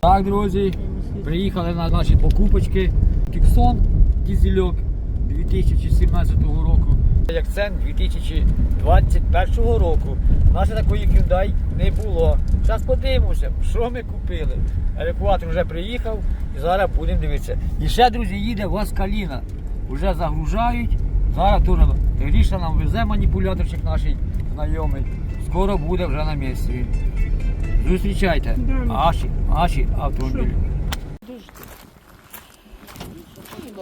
Так, друзі, приїхали на наші покупочки. Кіксон, дізельок 2017 року. Акцент 2021 року. У нас такої Hyundai не було. Зараз подивимося, що ми купили. Евакуатор вже приїхав і зараз будемо дивитися. І ще, друзі, їде Васкаліна. Вже загружають. Зараз теж Гріша нам везе маніпуляторчик наш знайомий. Скоро буде вже на місці. Зустрічайте. Аші, Аші автомобілі.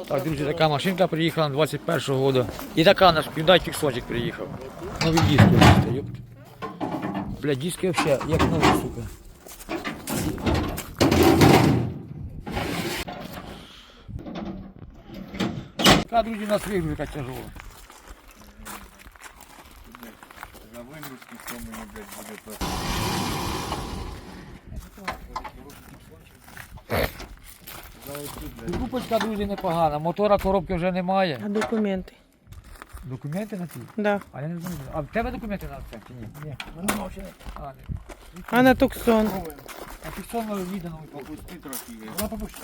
Так, друзі, така машинка приїхала 21-го року. І така наш Hyundai Tucsonчик приїхав. Нові диски. Бля, диски взагалі, як нові, сука. Така, друзі, нас вигрузка тяжова. За вигрузки тому мені, блядь, буде просто. Купочка, друзі, непогана. Мотора коробки вже немає. А документи? Документи на ті? Да. А я не знаю. А в тебе документи на це чи ні? Ні. А, на Туксон? А Туксон віддано попусти. Трохи. Вона попусти.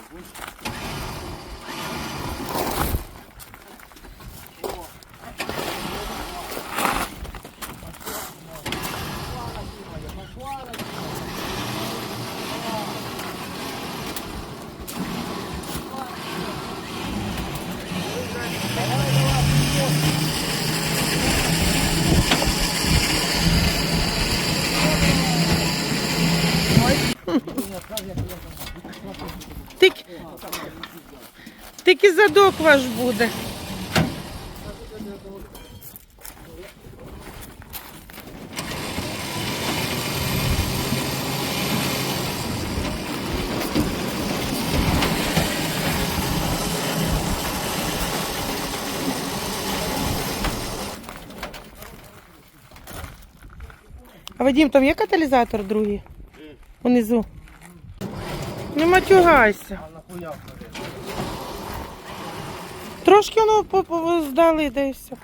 Тільки задок ваш буде. А Вадим, там є каталізатор другий? Унизу. Не матюгайся. Трошки воно по- по- здали, да і все.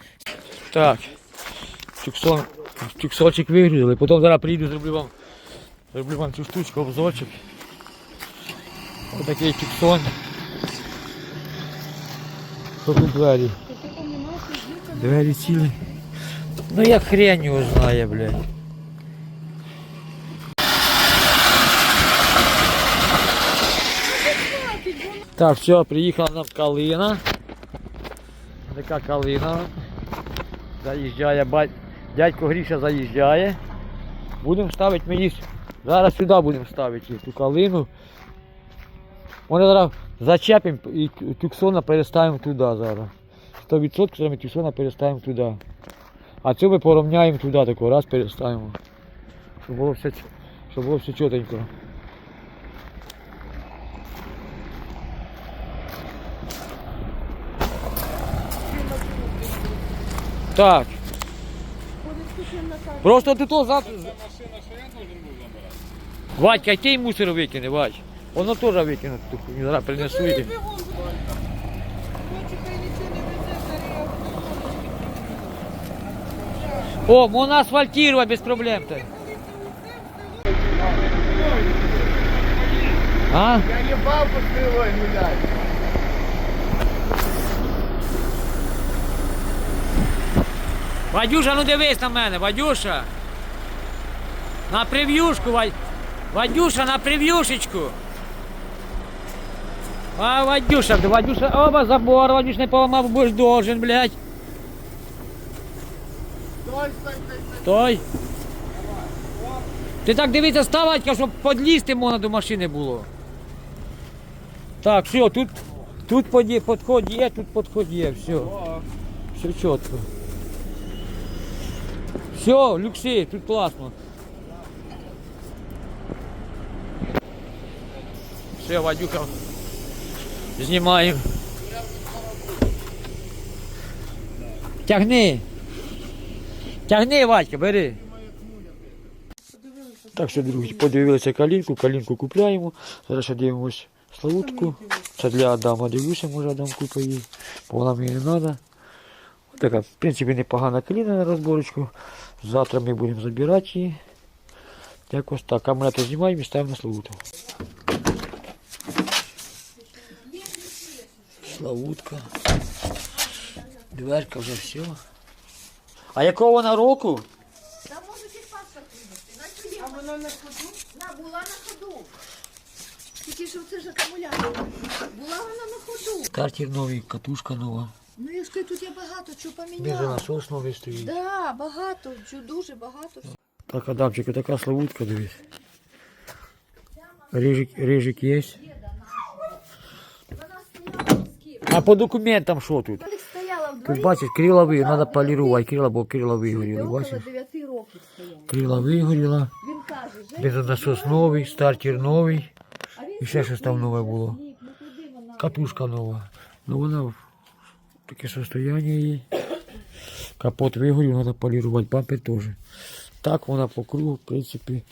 Так. Тюксон, тюксончик вигрузили. Потім зараз приїду, зроблю вам, зроблю вам цю штучку, обзорчик. Ось такий тюксон. Що тут двері? Двері цілі. Ну як хрень його знає, блядь. Так, все, приїхала нам калина. Така калина. Заїжджає, дядько Гріша заїжджає. Будемо ставити ми їх. Зараз сюди будемо ставити ту калину. Вони зараз зачепимо і тюксона переставимо туди зараз. 100% ми тюксона переставимо туди. А цю ми порівняємо туди тако, раз переставимо. Щоб було все, щоб було все чотенько. Так. Просто ти то завтра. Вадька, ти й мусор викине, Вадь. Воно теж викине, ту хуйню, зараз принесу. і- О, можна асфальтувати без проблем. -то. А? Я їбав по стрілою гуляй. Вадюша, ну дивись на мене, Вадюша. На прев'юшку, Вадь... Вадюша, на прев'юшечку. А, Вадюша, Вадюша, оба забор, Вадюш не поламав, будеш должен, блядь. Стой, стой, стой, стой. Стой. Ти так дивися, ставатька, щоб підлізти можна до машини було. Так, все, тут, тут підход є, тут підход є, все. Все чітко. Все, люкси, тут класно. Все, Вадюка. Знімаємо. Тягни. Тягни, Вадька, бери. Так що, друзі, подивилися калінку, калінку купляємо. Зараз ще дивимось славутку. Це для Адама дивлюся, може Адам купить її, бо вона мені не треба. Така, в принципі, непогана кліна на розборочку. Завтра ми будемо забирати її. Якось так. Амулятор знімаємо і ставимо на славутку. Славутка. Дверка вже все. А якого вона року? Та можуть і паспорт винести. А вона на ходу? На, була на ходу. Тільки що це ж акумулятор. Була вона на ходу. Картір новий, катушка нова. Ну я ж кажу, тут я багато чого поміняла. Бензонасос новий стоїть. Да, багато, чу- дуже багато. Так, Адамчик, така славутка, дивись. Рижик, рижик є. Вона стояла з ким? А по документам що тут? Вона стояла в Тут дворі. бачиш, крила ви, треба полірувати, крила, бо крила вигоріли, Около бачиш? 9 років стояла. Крила вигоріла, Він каже, Жень, бензонасос новий, стартер новий, а він і ще щось там нове було. Ні, ну куди вона? Катушка нова. Ну вона в таке состояние її. Капот вигорів, треба полірувати, бампер теж. Так вона по кругу, в принципі,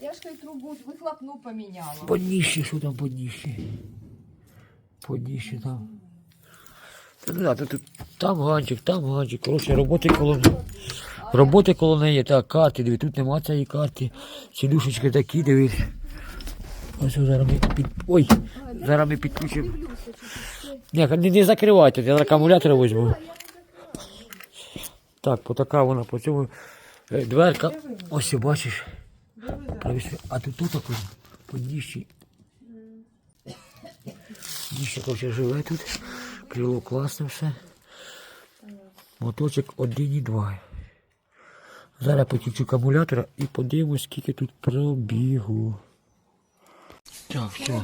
Я ж кажу, трубу вихлопну поміняла. по дніщі, що там по дніщі? По дніщі там. Та знаю, тут там ганчик, там ганчик. Коротше, роботи коло роботи коло неї, так, карти, диви, тут нема цієї карти. Сідушечки такі, дивись. Ось зараз ми під. Ой! Зараз ми підключимо. Ні, не, не закривайте, я акумулятор візьму. Так, по така вона по цьому. Е, Дверка. Ось бачиш. А тут тут таку по дніщі. Дніще, короче, живе тут. Крило класне все. Моточок 1,2. Зараз потічу акумулятора і подивимось, скільки тут пробігу. Так, все.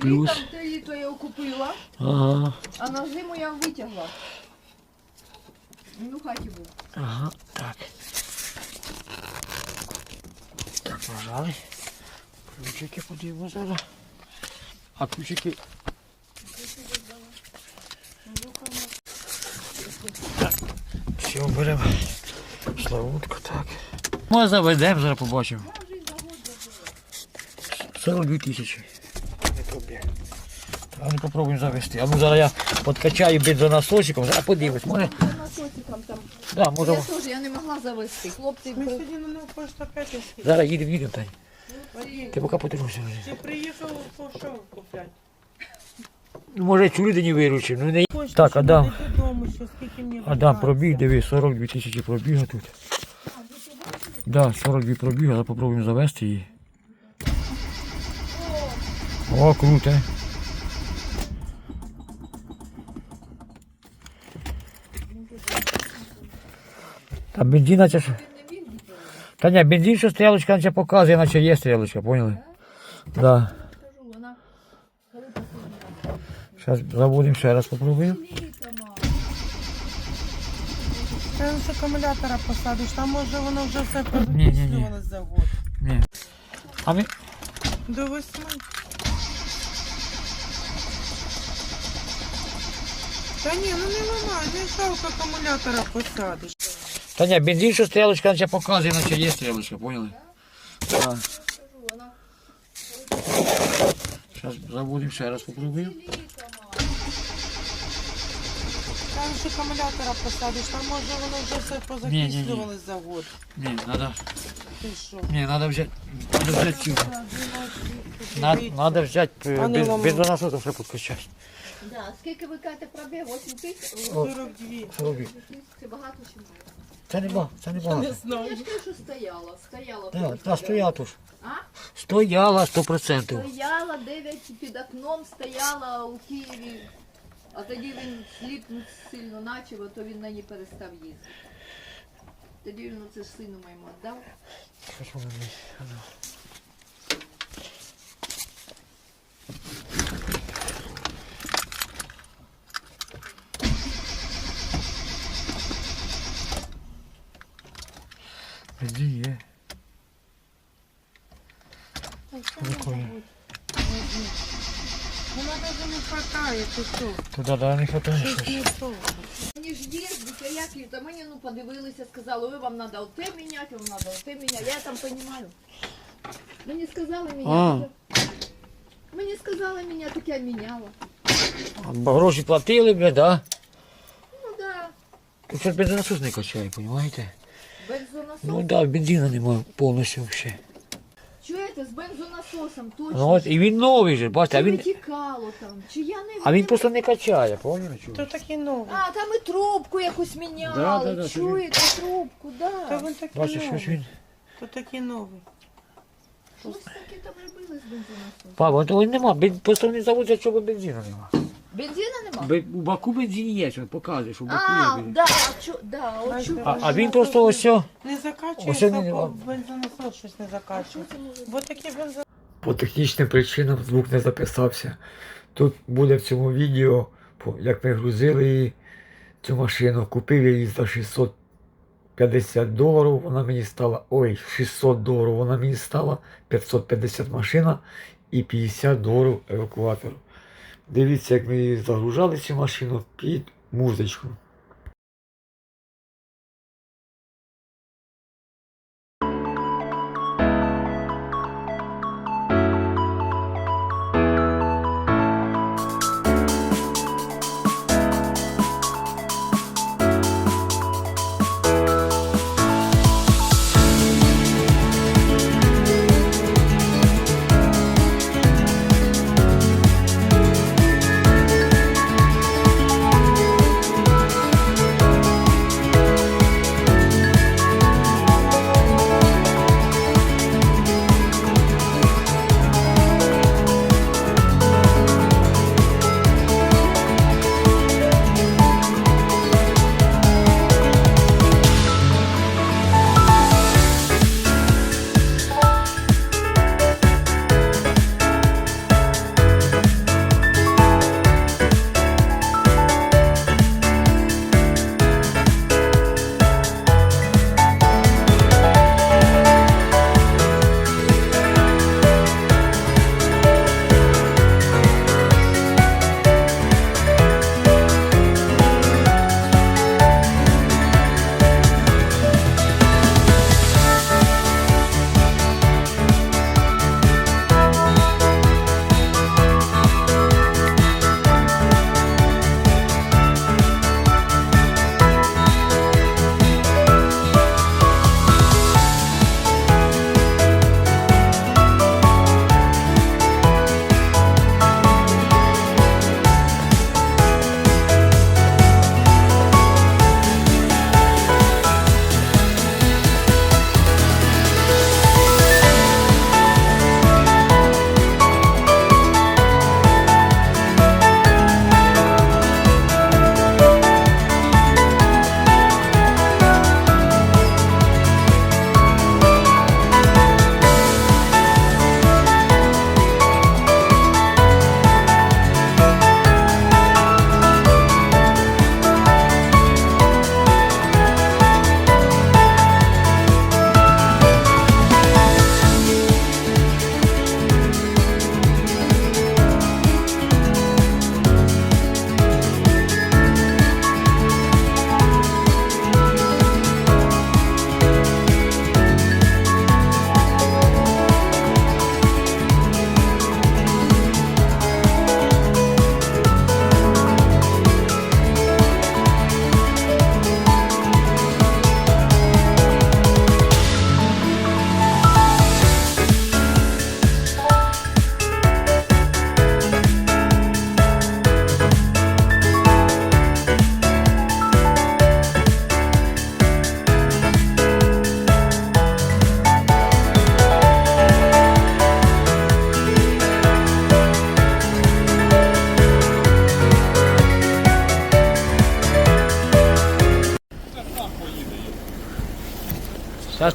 Плюс. Літо я купила, Ага, а на зиму я витягла. Ну, в хаті був. ага, так. Так, нажали. Ключики подивимось зараз. А ключики. Так, все, беремо. Славутку, так. Ми заведемо, зараз побачимо. 42 тисячі. Не проблема. А ну попробуємо завести. А ну зараз я подкачаю бензонасосиком, зараз подивимось. Може, Насосиком там. да, може. Я теж я не могла завести. Хлопці Ми сьогодні на нову пошту опять. Зараз їдемо, їдемо, Тань. Ти поки потримайся. Ти приїхав по що купляти? Ну, може, цю людині виручив, ну не Почта, Так, Адам. додому, що скільки мені Адам, пробіг, диви, 42 тисячі пробіга тут. Да, 42 пробіга, зараз попробуємо завести її. О, круто. Та бензин, наче ж. Та ні, бензин, що стрілочка, наче показує, наче є стрілочка, поняли? Да. кажу, вона Зараз заводимо ще раз попробуємо. Ти з акумулятора посадиш, там може воно вже все Ні-ні-ні. позакислювалось за год. Ні. А ми. До восьми. Та ні, ну не ламай, не жалко акумулятора посадиш. Та ні, бензин, що стрілочка, наче показує, наче є стрілочка, поняли? Так. Зараз заводимо ще раз попробуємо. Там ж акумулятора посадиш, там може воно вже все позакислювалось за год. Ні, надо, Ти що? ні, надо взяти, надо взяти цю. Надо, надо взяти без, ламай. бензонасос, ще підкачати. Да, скільки ви кажете пробіг? 8 тисяч? 42. Робі. Це багато чи мало? Це не багато, це не багато. Я ж кажу, стояла. Стояла. Так, та стояла тут. А? Стояла 100%. Стояла 9 під окном, стояла у Києві. А тоді він сліп сильно начав, а то він на ній перестав їздити. Тоді він це ж сину моєму віддав. Що ж воно не- а ну. Бензин є. Прикольно. Вона навіть не хватає, ти що? Туди да, не хватає. Мені ж їздить, а як літо? Мені ну подивилися, сказали, ой, вам треба оте міняти, вам треба оте міняти. Я там розумію. Мені сказали міняти. Мені сказали міняти, так я міняла. Бо Гроші платили, бля, да? Ну да, щось бензонасос не качає, розумієте? бензонасос. Ну да, бензина немає повністю взагалі. Знаєте, з бензонасосом точно. Ну, от, і він новий же, бачите, а Чи він, витікало там, чи я не а він просто не качає, поняли? То такий новий. А, там і трубку якусь міняли. Да, да, да, Чуєте трубку, да. Та він такий Бачите, щось новий. він. То такий новий. Щось таке там робили з бензонасосом. Папа, того нема, бен- просто не заводять, щоб бензину нема. Бензина нема? Бе- У Баку бензин є, що показує, що в Баку А, є бензин. да, а чо, да, от чу. А, а він просто ось. о, Не закачується, не- бо бензонасос щось не закачується. Бо такі бензонасос. По технічним причинам звук не записався. Тут буде в цьому відео, по- як ми грузили її, цю машину. Купив я її за 650 доларів, вона мені стала, ой, 600 доларів, вона мені стала 550 машина і 50 доларів евакуатор. Дивіться, як ми загружали цю машину під музичку.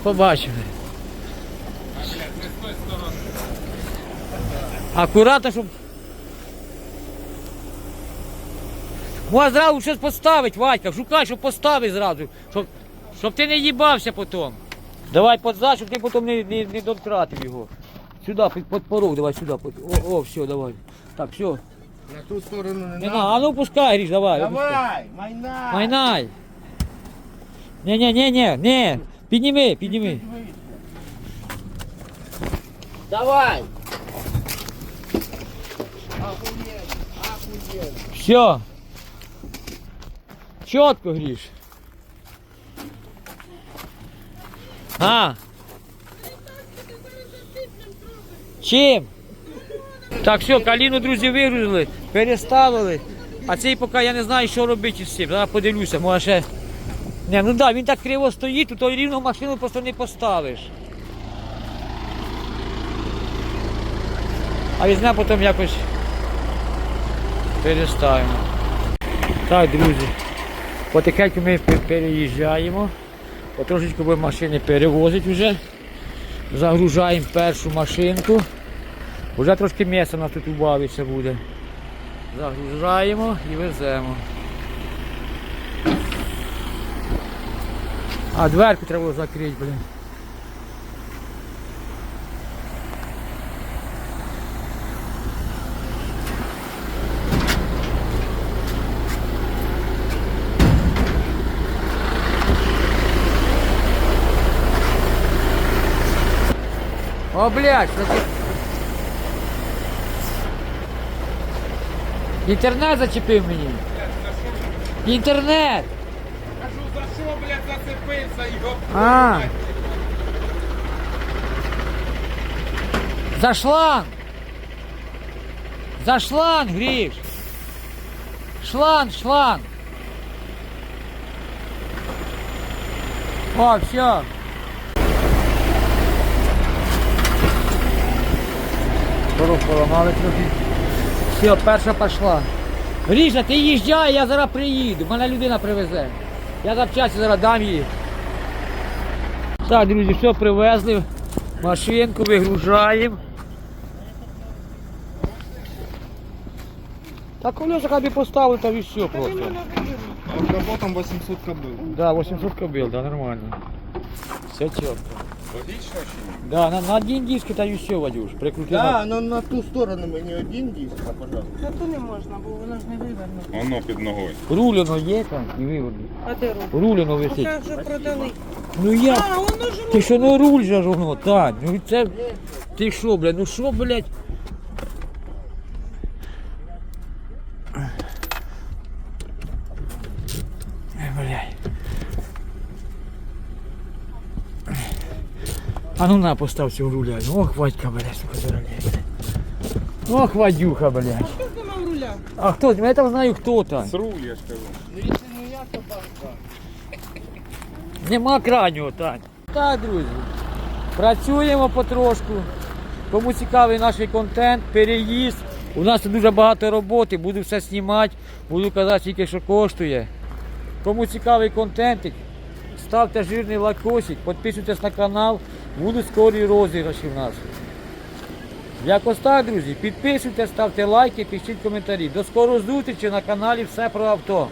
Побачимо. Акуратно, щоб. Можна зразу щось поставити, Вадька, шукай, щоб поставити зразу, щоб, щоб ти не їбався потім. Давай подзад, щоб ти потім не, не, не донкратив його. Сюди, під, під порог, давай сюди. О, о, все, давай. Так, все. На ту сторону не Не на, а ну пускай, Гріш, давай. опускай. Давай, майна. Майнай. Ні, ні, ні. Підніми, підніми. Давай. Все. Чітко, Гріш. А. Чим? Так, все, каліну, друзі, вигрузили, переставили. А цей поки я не знаю, що робити з цим. Зараз подивлюся, може ще. Не, ну так, да, він так криво стоїть, то рівну машину просто не поставиш. А візьмемо потім якось переставимо. Так, друзі. Потихеньку ми переїжджаємо. Потрошечку будемо машини перевозити вже. Загружаємо першу машинку. Вже трошки у нас тут убавиться буде. Загружаємо і веземо. А дверку треба було закрити, блін. О, блядь, що ти... Інтернет зачепив мені. Інтернет! Блядь, зацепився, його? А. За шланг. За шланг, Гриш. Шланг, шланг. О, все. Дорогу поламали трохи. Все, перша пішла. Гріша, ти їжджай, я зараз приїду. Мене людина привезе. Я запчасті зараз дам її. Так, друзі, все привезли. Машинку вигружаємо. Так колеса хабі поставили, там і все просто. А с капотом 800 кобыл. Да, 800 кобил, да, нормально. Все чітко. Логично чи ні? Да, на, на один диск это і все, Вадюш. Прикрути Да, но на ту сторону мені один диск, а, пожалуйста. Та то не можна, бо воно ж не виверне. Воно під ногою. Рулено є там і виводи. А де руль? Рулено висить. Це вже продали. Ну я, А, воно ж Ти що, ну руль же ж воно, так. Ну це. Ти що, блядь, ну що, блядь? Ай, Блядь. А ну на, постав цього руля. Ох, Вадька, блядь, сука, дорогая. Ох, Вадюха, блядь. Хто знімав руля? А хто? Я там знаю, хто там. Руль, я ж кажу. Нема крайнього, Тань. Так, друзі. Працюємо потрошку. Кому цікавий наш контент, переїзд. У нас дуже багато роботи, буду все знімати, буду казати, скільки що коштує. Кому цікавий контентик, ставте жирний лайкосик, підписуйтесь на канал, будуть скорі розіграші в нас. Якось так, друзі, підписуйтесь, ставте лайки, пишіть коментарі. До скорої зустрічі на каналі Все про авто.